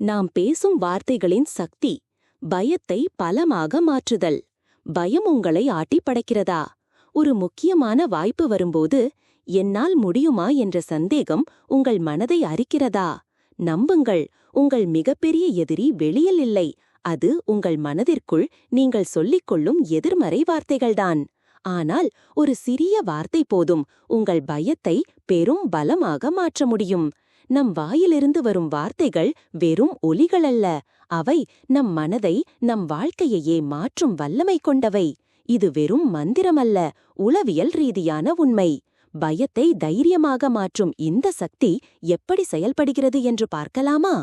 நாம் பேசும் வார்த்தைகளின் சக்தி பயத்தை பலமாக மாற்றுதல். பயம் உங்களை ஆட்டிப் படைக்கிறதா? ஒரு முக்கியமான வாய்ப்பு வரும்போது என்னால் முடியுமா என்ற சந்தேகம் உங்கள் மனதை அரிக்கிறதா? நம்புங்கள் உங்கள் மிகப்பெரிய எதிரி வெளியில் இல்லை. அது உங்கள் மனதிற்குள் நீங்கள் சொல்லிக் கொள்ளும் எதிர்மறை வார்த்தைகள்தான். ஆனால் ஒரு சிறிய வார்த்தை போதும் உங்கள் பயத்தை பெரும் பலமாக மாற்ற முடியும். நம் வாயிலிருந்து வரும் வார்த்தைகள் வெறும் ஒலிகள் அல்ல அவை நம் மனதை நம் வாழ்க்கையையே மாற்றும் வல்லமை கொண்டவை. இது வெறும் மந்திரமல்ல உளவியல் ரீதியான உண்மை. பயத்தை தைரியமாக மாற்றும் இந்த சக்தி எப்படி செயல்படுகிறது என்று பார்க்கலாமா?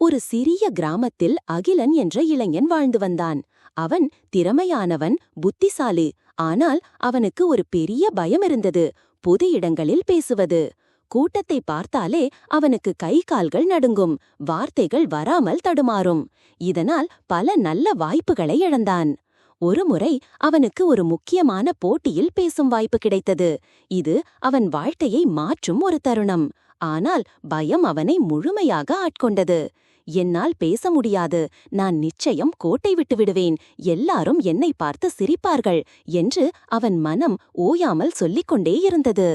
ஒரு சிறிய கிராமத்தில் அகிலன் என்ற இளைஞன் வாழ்ந்து வந்தான். அவன் திறமையானவன் புத்திசாலி. ஆனால் அவனுக்கு ஒரு பெரிய பயம் இருந்தது. பொது இடங்களில் பேசுவது. கூட்டத்தை பார்த்தாலே அவனுக்கு கை கால்கள் நடுங்கும் வார்த்தைகள் வராமல் தடுமாறும். இதனால் பல நல்ல வாய்ப்புகளை இழந்தான். ஒருமுறை அவனுக்கு ஒரு முக்கியமான போட்டியில் பேசும் வாய்ப்பு கிடைத்தது. இது அவன் வாழ்க்கையை மாற்றும் ஒரு தருணம். ஆனால் பயம் அவனை முழுமையாக ஆட்கொண்டது. என்னால் பேச முடியாது. நான் நிச்சயம் கோட்டை விட்டு விடுவேன். எல்லாரும் என்னை பார்த்து சிரிப்பார்கள் என்று அவன் மனம் ஓயாமல் சொல்லிக் கொண்டே இருந்தது.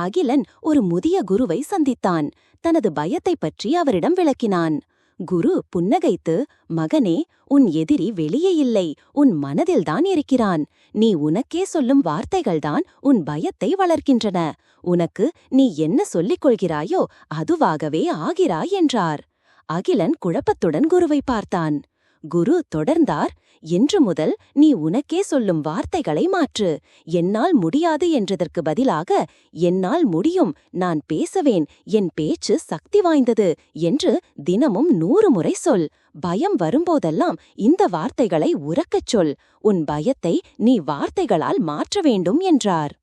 அகிலன் ஒரு முதிய குருவை சந்தித்தான். தனது பயத்தைப் பற்றி அவரிடம் விளக்கினான். குரு புன்னகைத்து மகனே உன் எதிரி வெளியே இல்லை. உன் மனதில்தான் இருக்கிறான். நீ உனக்கே சொல்லும் வார்த்தைகள்தான் உன் பயத்தை வளர்க்கின்றன. உனக்கு நீ என்ன சொல்லிக் கொள்கிறாயோ அதுவாகவே ஆகிறாய் என்றார். அகிலன் குழப்பத்துடன் குருவை பார்த்தான். குரு தொடர்ந்தார். இன்று முதல் நீ உனக்கே சொல்லும் வார்த்தைகளை மாற்று. என்னால் முடியாது என்றதற்கு பதிலாக என்னால் முடியும் நான் பேசவேன் என் பேச்சு சக்தி வாய்ந்தது என்று தினமும் நூறு முறை சொல். பயம் வரும்போதெல்லாம் இந்த வார்த்தைகளை உறக்கச் சொல். உன் பயத்தை நீ வார்த்தைகளால் மாற்ற வேண்டும் என்றார்.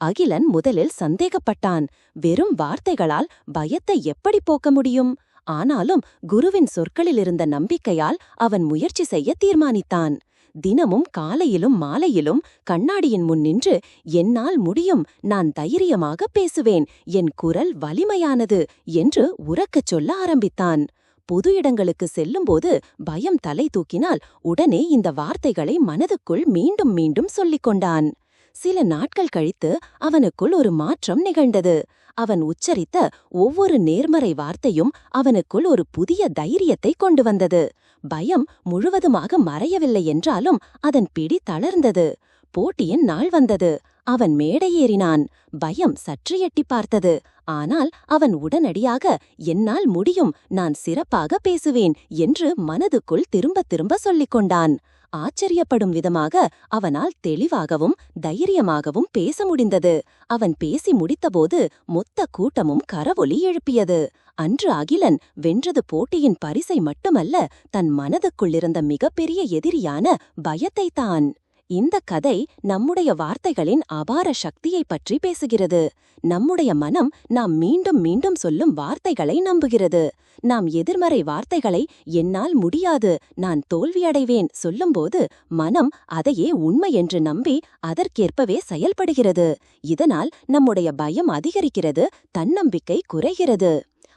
அகிலன் முதலில் சந்தேகப்பட்டான். வெறும் வார்த்தைகளால் பயத்தை எப்படி போக்க முடியும்? ஆனாலும் குருவின் சொற்களில் இருந்த நம்பிக்கையால் அவன் முயற்சி செய்ய தீர்மானித்தான். தினமும் காலையிலும் மாலையிலும் கண்ணாடியின் முன் நின்று என்னால் முடியும் நான் தைரியமாக பேசுவேன் என் குரல் வலிமையானது என்று உறக்கச் சொல்ல ஆரம்பித்தான். பொது இடங்களுக்கு செல்லும்போது பயம் தலை தூக்கினால் உடனே இந்த வார்த்தைகளை மனதுக்குள் மீண்டும் மீண்டும் சொல்லிக் கொண்டான். சில நாட்கள் கழித்து அவனுக்குள் ஒரு மாற்றம் நிகழ்ந்தது. அவன் உச்சரித்த ஒவ்வொரு நேர்மறை வார்த்தையும் அவனுக்குள் ஒரு புதிய தைரியத்தை கொண்டு வந்தது. பயம் முழுவதுமாக மறையவில்லை என்றாலும் அதன் பிடி தளர்ந்தது. போட்டியின் நாள் வந்தது. அவன் மேடையேறினான் பயம் சற்று எட்டி பார்த்தது. ஆனால் அவன் உடனடியாக என்னால் முடியும் நான் சிறப்பாக பேசுவேன் என்று மனதுக்குள் திரும்ப திரும்ப சொல்லிக் கொண்டான். ஆச்சரியப்படும் விதமாக அவனால் தெளிவாகவும் தைரியமாகவும் பேச முடிந்தது. அவன் பேசி முடித்தபோது மொத்த கூட்டமும் கரவொலி எழுப்பியது. அன்று அகிலன் வென்றது போட்டியின் பரிசை மட்டுமல்ல தன் மனதுக்குள்ளிருந்த மிகப்பெரிய எதிரியான பயத்தைத்தான். இந்த கதை நம்முடைய வார்த்தைகளின் அபார சக்தியைப் பற்றி பேசுகிறது. நம்முடைய மனம் நாம் மீண்டும் மீண்டும் சொல்லும் வார்த்தைகளை நம்புகிறது. நாம் எதிர்மறை வார்த்தைகளை என்னால் முடியாது நான் தோல்வியடைவேன் சொல்லும்போது மனம் அதையே உண்மை என்று நம்பி அதற்கேற்பவே செயல்படுகிறது. இதனால் நம்முடைய பயம் அதிகரிக்கிறது தன்னம்பிக்கை குறைகிறது.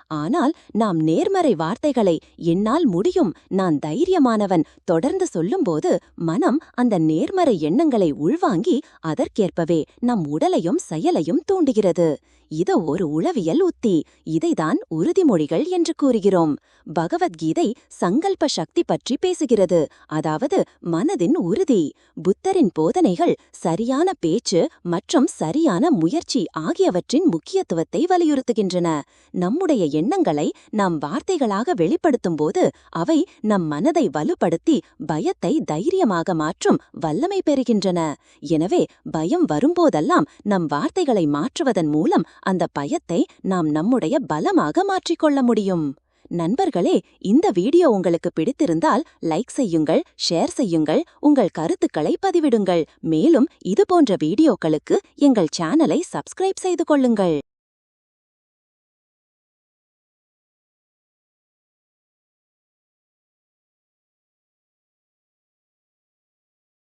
ஆனால் நாம் நேர்மறை வார்த்தைகளை என்னால் முடியும். நான் தைரியமானவன். தொடர்ந்து சொல்லும்போது மனம் அந்த நேர்மறை எண்ணங்களை உள்வாங்கி அதற்கேற்பவே நம் உடலையும் செயலையும் தூண்டுகிறது. இது ஒரு உளவியல் உத்தி இதைதான் உறுதிமொழிகள் என்று கூறுகிறோம். பகவத்கீதை சங்கல்ப சக்தி பற்றி பேசுகிறது. அதாவது மனதின் உறுதி புத்தரின் போதனைகள் சரியான பேச்சு மற்றும் சரியான முயற்சி ஆகியவற்றின் முக்கியத்துவத்தை வலியுறுத்துகின்றன. நம்முடைய எண்ணங்களை நாம் வார்த்தைகளாக வெளிப்படுத்தும்போது அவை நம் மனதை வலுப்படுத்தி பயத்தை தைரியமாக மாற்றும் வல்லமை பெறுகின்றன. எனவே பயம் வரும்போதெல்லாம் நம் வார்த்தைகளை மாற்றுவதன் மூலம் அந்த பயத்தை நாம் நம்முடைய பலமாக மாற்றிக்கொள்ள முடியும். நண்பர்களே இந்த வீடியோ உங்களுக்கு பிடித்திருந்தால் லைக் செய்யுங்கள் ஷேர் செய்யுங்கள் உங்கள் கருத்துக்களை பதிவிடுங்கள். மேலும் இதுபோன்ற வீடியோக்களுக்கு எங்கள் சேனலை சப்ஸ்கிரைப் செய்து கொள்ளுங்கள்.